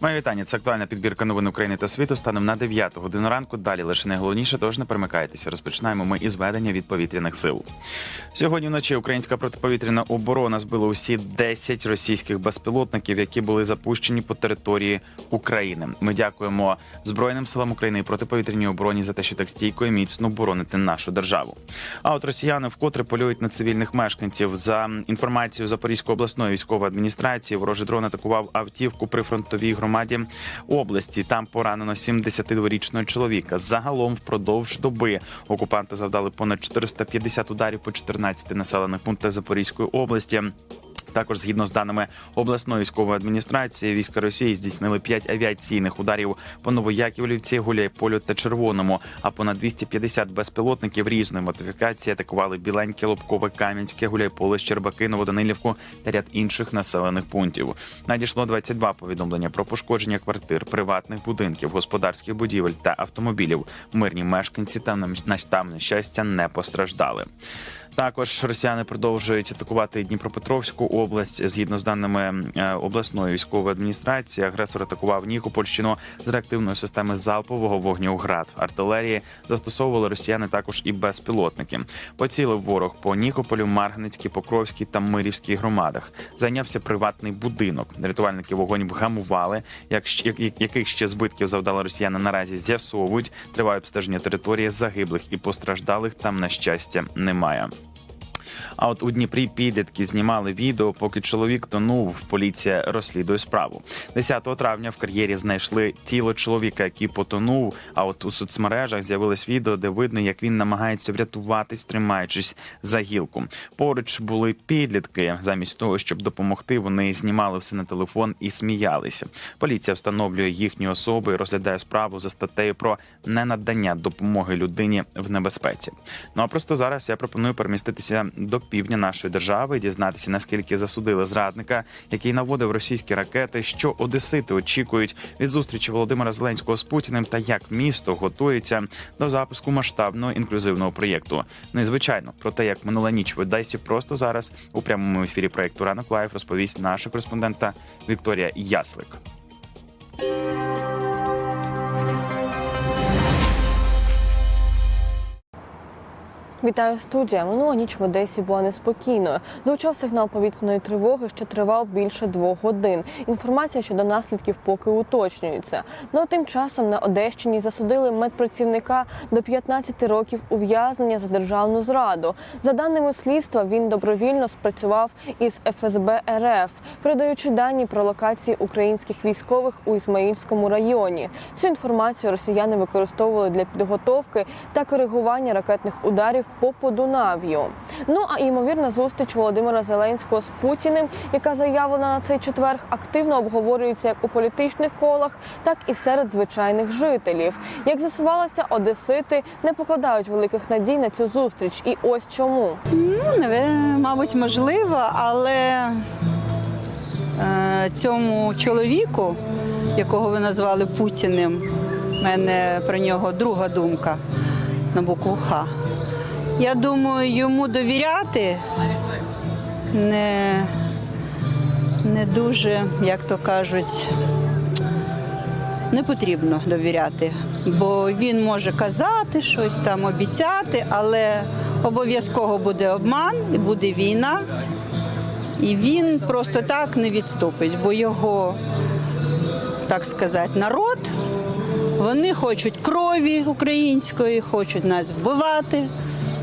Моє вітання. Це актуальна підбірка новин України та світу. Станом на 9 годину ранку. Далі лише найголовніше, тож не перемикайтеся. Розпочинаємо ми із ведення від повітряних сил. Сьогодні вночі українська протиповітряна оборона збила усі 10 російських безпілотників, які були запущені по території України. Ми дякуємо Збройним силам України і протиповітряній обороні за те, що так стійко і міцно боронити нашу державу. А от росіяни вкотре полюють на цивільних мешканців. За інформацією Запорізької обласної військової адміністрації, ворожий дрон атакував автівку при фронтовій громаді області. Там поранено 72-річного чоловіка. Загалом впродовж доби окупанти завдали понад 450 ударів по 14 населених пунктах Запорізької області. Також згідно з даними обласної військової адміністрації, війська Росії здійснили 5 авіаційних ударів по Новояківлівці, Гуляйполю та Червоному. А понад 250 безпілотників різної модифікації атакували Біленьке, Лобкове, Кам'янське, Гуляйполе, Щербаки, Новоданилівку та ряд інших населених пунктів. Надійшло 22 повідомлення про пошкодження квартир, приватних будинків, господарських будівель та автомобілів. Мирні мешканці та на щастя не постраждали. Також росіяни продовжують атакувати Дніпропетровську область. Згідно з даними е, обласної військової адміністрації, агресор атакував Нікопольщину з реактивної системи залпового вогню ГРАД. Артилерії застосовували росіяни також і безпілотники. Поцілив ворог по Нікополю, Марганецькій, Покровській та Мирівській громадах. Зайнявся приватний будинок. Рятувальники вогонь вгамували. Як як- яких ще збитків завдали росіяни наразі з'ясовують. Триває обстеження території загиблих і постраждалих. Там на щастя немає. А от у Дніпрі підлітки знімали відео, поки чоловік тонув. Поліція розслідує справу. 10 травня в кар'єрі знайшли тіло чоловіка, який потонув. А от у соцмережах з'явилось відео, де видно, як він намагається врятуватись, тримаючись за гілку. Поруч були підлітки. Замість того, щоб допомогти, вони знімали все на телефон і сміялися. Поліція встановлює їхні особи і розглядає справу за статтею про ненадання допомоги людині в небезпеці. Ну а просто зараз я пропоную переміститися до півдня нашої держави дізнатися, наскільки засудили зрадника, який наводив російські ракети, що одесити очікують від зустрічі Володимира Зеленського з Путіним та як місто готується до запуску масштабного інклюзивного проєкту. Ну і звичайно, про те, як минула ніч в Одесі, просто зараз у прямому ефірі проєкту Ранок Лайф розповість наша кореспондентка Вікторія Яслик. Вітаю студія. Минула ніч в Одесі була неспокійною. Звучав сигнал повітряної тривоги, що тривав більше двох годин. Інформація щодо наслідків поки уточнюється. Ну а тим часом на Одещині засудили медпрацівника до 15 років ув'язнення за державну зраду. За даними слідства, він добровільно спрацював із ФСБ РФ, передаючи дані про локації українських військових у Ізмаїльському районі. Цю інформацію росіяни використовували для підготовки та коригування ракетних ударів по Подунав'ю. Ну а ймовірна зустріч Володимира Зеленського з Путіним, яка заявлена на цей четверг, активно обговорюється як у політичних колах, так і серед звичайних жителів. Як з'ясувалося, одесити не покладають великих надій на цю зустріч. І ось чому. Ну, наве- мабуть, можливо, але е, цьому чоловіку, якого ви назвали Путіним, в мене про нього друга думка на букву Х. Я думаю, йому довіряти не, не дуже, як то кажуть, не потрібно довіряти, бо він може казати щось там, обіцяти, але обов'язково буде обман і буде війна. І він просто так не відступить, бо його, так сказати, народ, вони хочуть крові української, хочуть нас вбивати.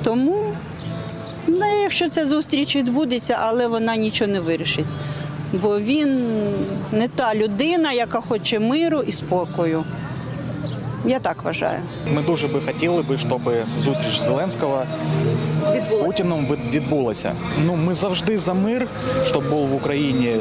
Тому, ну, якщо ця зустріч відбудеться, але вона нічого не вирішить. Бо він не та людина, яка хоче миру і спокою. Я так вважаю. Ми дуже би хотіли би, щоб зустріч Зеленського з Путіном від- відбулася. Ну ми завжди за мир, щоб був в Україні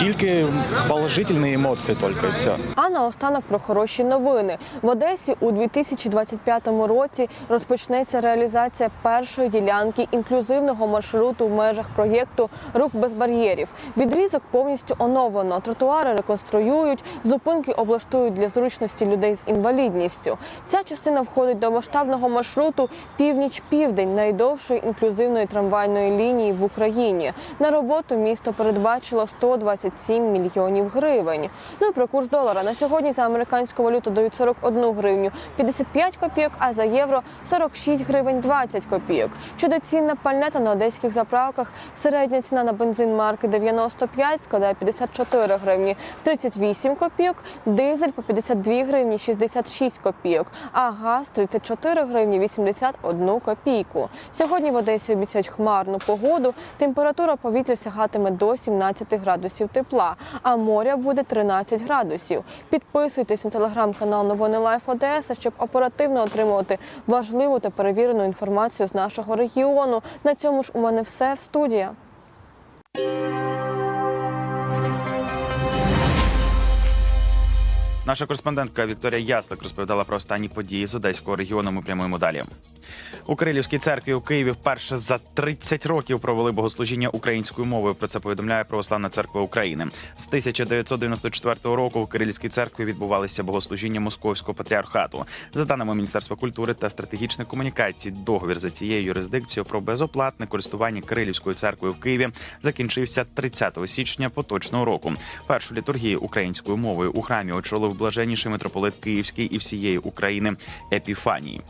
тільки положительні емоції, тільки все. А наостанок про хороші новини. В Одесі у 2025 році розпочнеться реалізація першої ділянки інклюзивного маршруту в межах проєкту Рух без бар'єрів. Відрізок повністю оновлено. Тротуари реконструюють, зупинки облаштують для зручності людей з інвалідністю. Ця частина входить до масштабного маршруту Північ-Південь найдовшої інклюзивної трамвайної лінії в Україні. На роботу місто передбачило 127 мільйонів гривень. Ну і про курс долара на сьогодні за американську валюту дають 41 гривню 55 копійок, а за євро 46 гривень 20 копійок. Щодо цін на пальне та на одеських заправках, середня ціна на бензин марки 95 складає 54 гривні 38 копійок, дизель по 52 гривні 66 копійок, а газ 34 гривні 81 копійку. Сьогодні в Одесі обіцяють хмарну погоду. Температура повітря сягатиме до 17 градусів тепла, а моря буде 13 градусів. Підписуйтесь на телеграм-канал Новини Лайф Одеса, щоб оперативно отримувати важливу та перевірену інформацію з нашого регіону. На цьому ж у мене все в студія. Наша кореспондентка Вікторія Яслик розповідала про останні події з одеського регіону. Ми прямуємо далі. У Кирилівській церкві у Києві вперше за 30 років провели богослужіння українською мовою. Про це повідомляє Православна церква України. З 1994 року у Кирилівській церкві відбувалися богослужіння Московського патріархату. За даними Міністерства культури та стратегічних комунікацій, договір за цією юрисдикцією про безоплатне користування Кирилівською церквою в Києві закінчився 30 січня поточного року. Першу літургію українською мовою у храмі очолив блаженніший митрополит Київський і всієї України Епіфанії.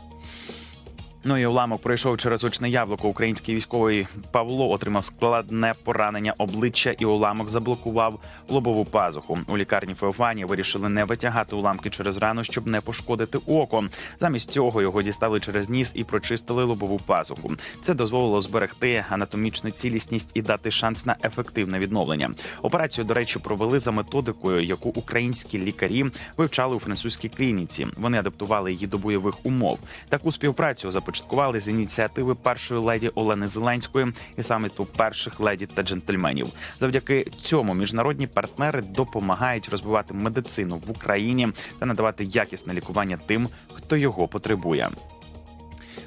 Ну і уламок пройшов через очне яблуко. Український військовий Павло отримав складне поранення обличчя, і уламок заблокував лобову пазуху. У лікарні Феофанії вирішили не витягати уламки через рану, щоб не пошкодити око. Замість цього його дістали через ніс і прочистили лобову пазуху. Це дозволило зберегти анатомічну цілісність і дати шанс на ефективне відновлення. Операцію, до речі, провели за методикою, яку українські лікарі вивчали у французькій клініці. Вони адаптували її до бойових умов. Таку співпрацю започаткували з ініціативи першої леді Олени Зеленської і саміту перших леді та джентльменів. Завдяки цьому міжнародні партнери допомагають розвивати медицину в Україні та надавати якісне лікування тим, хто його потребує.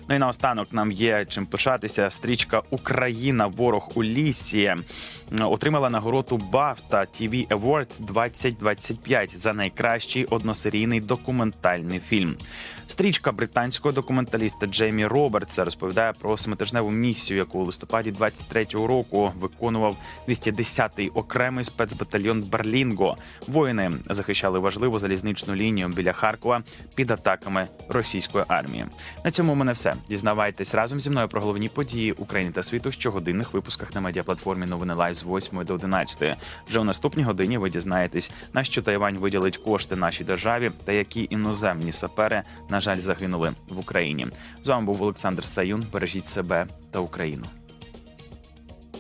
Ну і наостанок нам є чим пишатися. Стрічка Україна, ворог у лісі отримала нагороду BAFTA TV Award 2025 за найкращий односерійний документальний фільм. Стрічка британського документаліста Джеймі Робертса розповідає про семитижневу місію, яку у листопаді 23-го року виконував 210-й окремий спецбатальйон Берлінго. Воїни захищали важливу залізничну лінію біля Харкова під атаками російської армії. На цьому у мене все. Дізнавайтесь разом зі мною про головні події України та світу в щогодинних випусках на медіаплатформі Новини Лайв з 8 до 11. Вже у наступній годині ви дізнаєтесь, на що Тайвань виділить кошти нашій державі та які іноземні сапери, на жаль, загинули в Україні. З вами був Олександр Саюн. Бережіть себе та Україну.